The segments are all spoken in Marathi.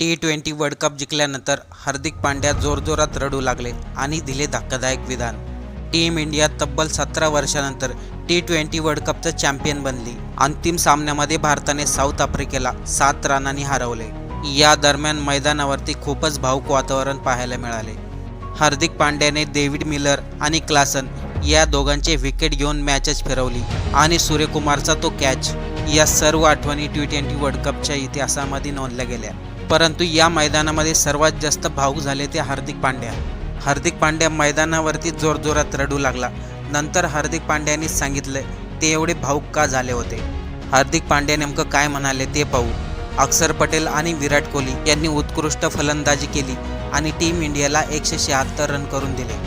टी ट्वेंटी वर्ल्ड कप जिंकल्यानंतर हार्दिक पांड्या जोरजोरात रडू लागले आणि दिले धक्कादायक विधान. टीम इंडिया तब्बल सतरा वर्षानंतर टी ट्वेंटी वर्ल्ड कपचं चॅम्पियन बनली. अंतिम सामन्यामध्ये भारताने साऊथ आफ्रिकेला सात रनांनी हरवले. या दरम्यान मैदानावरती खूपच भाऊक वातावरण पाहायला मिळाले. हार्दिक पांड्याने डेव्हिड मिलर आणि क्लासन या दोघांचे विकेट घेऊन मॅचच फिरवली आणि सूर्यकुमारचा तो कॅच या सर्व आठवणी टी ट्वेंटी वर्ल्ड कपच्या इतिहासामध्ये नोंदल्या गेल्या. परंतु या मैदानामध्ये सर्वात जास्त भाऊक झाले ते हार्दिक पांड्या. हार्दिक पांड्या मैदानावरती जोरजोरात रडू लागला. नंतर हार्दिक पांड्याने सांगितलं ते एवढे भाऊक का झाले होते? हार्दिक पांड्या नेमकं काय म्हणाले ते पाहू. अक्षर पटेल आणि विराट कोहली यांनी उत्कृष्ट फलंदाजी केली आणि टीम इंडियाला एकशे शहात्तर रन करून दिले.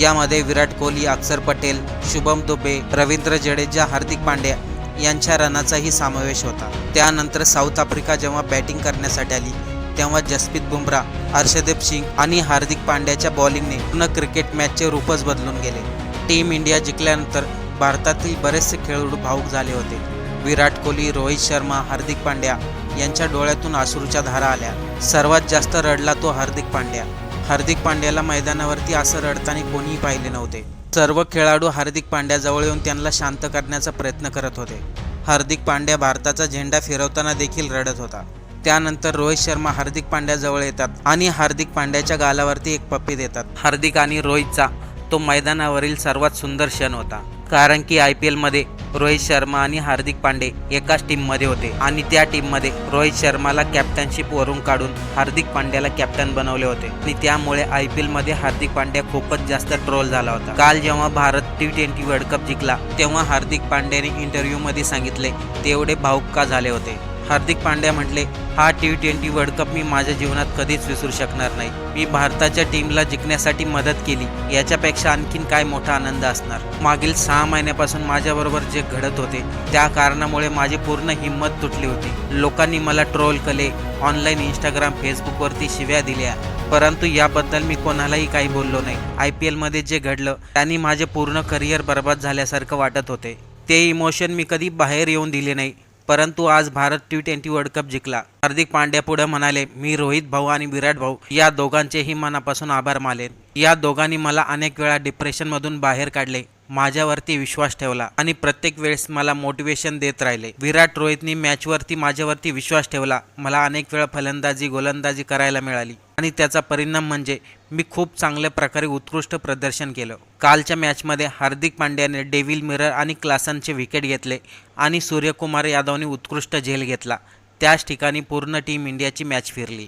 यामध्ये विराट कोहली अक्षर पटेल शुभम दुबे रवींद्र जडेजा हार्दिक पांड्या यांच्या रनाचाही समावेश होता. त्यानंतर साऊथ आफ्रिका जेव्हा बॅटिंग करण्यासाठी आली तेव्हा जसप्रीत बुमराह हर्षदेप सिंग आणि हार्दिक पांड्याच्या बॉलिंगने पूर्ण क्रिकेट मॅचचे रूपच बदलून गेले. टीम इंडिया जिंकल्यानंतर भारतातील बरेचसे खेळाडू भाऊक झाले होते. विराट कोहली रोहित शर्मा हार्दिक पांड्या यांच्या डोळ्यातून अश्रूच्या धारा आल्या. सर्वात जास्त रडला तो हार्दिक पांड्या. हार्दिक पांड्याला मैदानावरती असं रडताना कोणीही पाहिले नव्हते. सर्व खेळाडू हार्दिक पांड्याजवळ येऊन त्यांना शांत करण्याचा प्रयत्न करत होते. हार्दिक पांड्या भारताचा झेंडा फिरवताना देखील रडत होता. त्यानंतर रोहित शर्मा हार्दिक पांड्याजवळ येतात आणि हार्दिक पांड्याच्या गालावरती एक पप्पी देतात. हार्दिक आणि रोहितचा तो मैदानावरील सर्वात सुंदर क्षण होता. कारण की आय पी एलमध्ये रोहित शर्मा आणि हार्दिक पांडे एकाच टीममध्ये होते आणि त्या टीममध्ये रोहित शर्माला कॅप्टनशिप वरून काढून हार्दिक पांड्याला कॅप्टन बनवले होते. आणि त्यामुळे आय पी एलमध्ये हार्दिक पांड्या खूपच जास्त ट्रोल झाला होता. काल जेव्हा Bharat T twenty world cup जिंकला तेव्हा हार्दिक पांड्याने इंटरव्ह्यूमध्ये सांगितले तेवढे भाऊक का झाले होते? हार्दिक पांड्या म्हटले हा टी ट्वेंटी वर्ल्ड कप मी माझ्या जीवनात कधीच विसरू शकणार नाही. मी भारताच्या टीमला जिंकण्यासाठी मदत केली. याच्यापेक्षा आणखीन काय मोठा आनंद असणार? मागील सहा महिन्यापासून माझ्याबरोबर जे घडत होते त्या कारणामुळे माझी पूर्ण हिंमत तुटली होती. लोकांनी मला ट्रोल केले ऑनलाईन इंस्टाग्राम फेसबुकवरती शिव्या दिल्या. परंतु याबद्दल मी कोणालाही काही बोललो नाही. आय पी एलमध्ये जे घडलं त्यांनी माझे पूर्ण करिअर बर्बाद झाल्यासारखं वाटत होते. ते इमोशन मी कधी बाहेर येऊन दिले नाही. परंतु आज Bharat T twenty world cup जिंकला. हार्दिक पांड्या पुढे म्हणाले मी रोहित भाऊ आणि विराट भाऊ या दोघांचेही मनापासून आभार मानले या दोघांनी मला अनेक वेळा डिप्रेशनमधून बाहेर काढले माझ्यावरती विश्वास ठेवला आणि प्रत्येक वेळेस मला मोटिवेशन देत राहिले. विराट रोहितनी मॅचवरती माझ्यावरती विश्वास ठेवला. मला अनेक वेळा फलंदाजी गोलंदाजी करायला मिळाली. आणि त्याचा परिणाम म्हणजे मी खूप चांगल्या प्रकारे उत्कृष्ट प्रदर्शन केलं. कालच्या मॅचमध्ये हार्दिक पांड्याने डेव्हिल मिरर आणि क्लासनचे विकेट घेतले आणि सूर्यकुमार यादवने उत्कृष्ट झेल घेतला. त्याच ठिकाणी पूर्ण टीम इंडियाची मॅच फिरली.